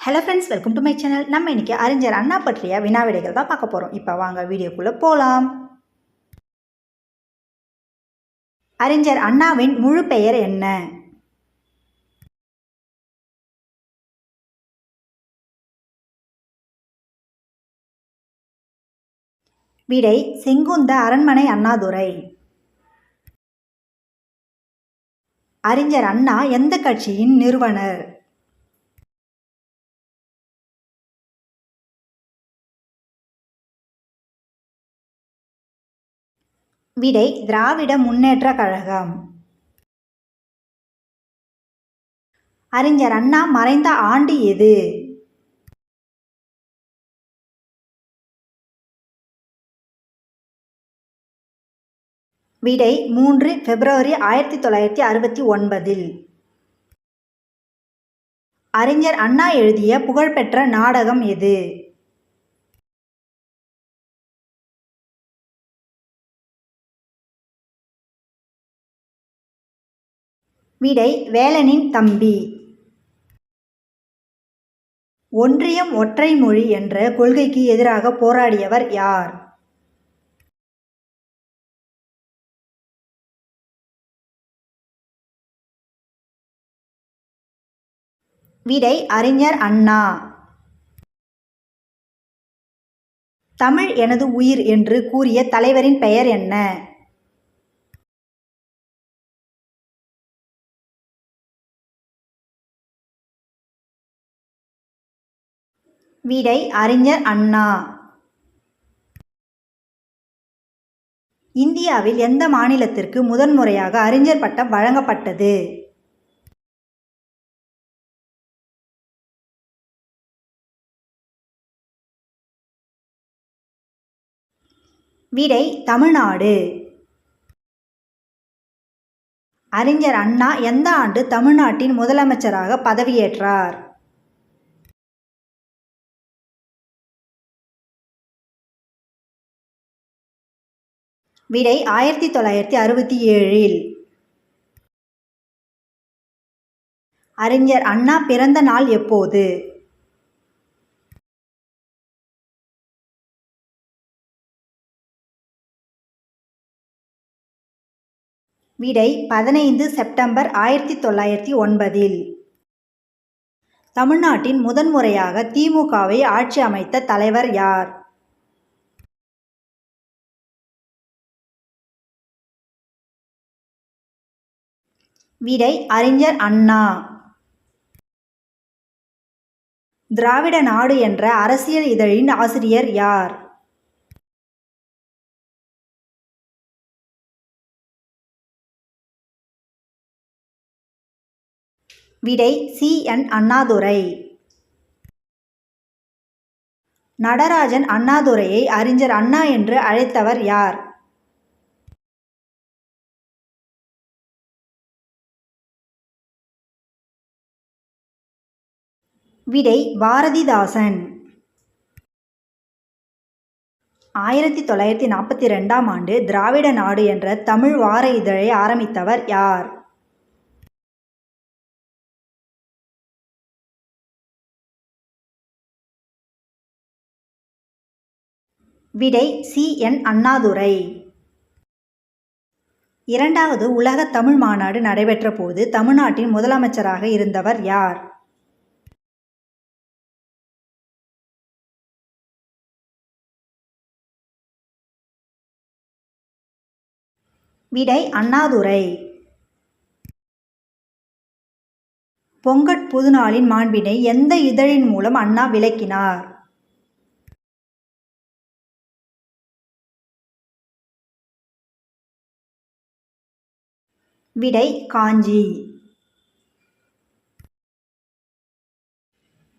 Hello friends welcome to my channel நம்ம இன்னைக்கு அறிஞர் அண்ணா பற்றிய வினாவிடைகள் தான் பார்க்க போகிறோம் இப்போ வாங்க வீடியோக்குள்ளே போகலாம் அறிஞர் அண்ணாவின் முழு பெயர் என்ன? விடை செங்குந்த அரண்மனை அண்ணாதுரை. அறிஞர் அண்ணா எந்த கட்சியின் நிறுவனர்? விடை திராவிட முன்னேற்ற கழகம். அறிஞர் அண்ணா மறைந்த ஆண்டு எது? விடை மூன்று பிப்ரவரி ஆயிரத்தி தொள்ளாயிரத்தி அறுபத்தி ஒன்பதில். அறிஞர் அண்ணா எழுதிய புகழ்பெற்ற நாடகம் எது? விடை வேலனின் தம்பி. ஒன்றியம் ஒற்றை மொழி என்ற கொள்கைக்கு எதிராக போராடியவர் யார்? விடை அறிஞர் அண்ணா. தமிழ் எனது உயிர் என்று கூறிய தலைவரின் பெயர் என்ன? விடை அறிஞர் அண்ணா. இந்தியாவில் எந்த மாநிலத்திற்கு முதன்முறையாக அறிஞர் பட்டம் வழங்கப்பட்டது? விடை தமிழ்நாடு. அறிஞர் அண்ணா எந்த ஆண்டு தமிழ்நாட்டின் முதலமைச்சராக பதவியேற்றார்? விடை ஆயிரத்தி தொள்ளாயிரத்தி அறுபத்தி ஏழில். அறிஞர் அண்ணா பிறந்த நாள் எப்போது? விடை பதினைந்து செப்டம்பர் ஆயிரத்தி தொள்ளாயிரத்தி ஒன்பதில். தமிழ்நாட்டின் முதன்முறையாக திமுகவை ஆட்சி அமைத்த தலைவர் யார்? விடை அறிஞர் அண்ணா. திராவிட நாடு என்ற அரசியல் இதழின் ஆசிரியர் யார்? விடை சி. என். அண்ணாதுரை. நடராஜன் அண்ணாதுரையை அறிஞர் அண்ணா என்று அழைத்தவர் யார்? விடை பாரதிதாசன். ஆயிரத்தி தொள்ளாயிரத்தி நாற்பத்தி ரெண்டாம் ஆண்டு திராவிட நாடு என்ற தமிழ் வார இதழை ஆரம்பித்தவர் யார்? விடை சி. என். அண்ணாதுரை. இரண்டாவது உலக தமிழ் மாநாடு நடைபெற்ற போது தமிழ்நாட்டின் முதலமைச்சராக இருந்தவர் யார்? விடை அண்ணாதுரை. பொங்கட் புதுநாளின் மாண்பினை எந்த இதழின் மூலம் அண்ணா விளக்கினார்? விடை காஞ்சி.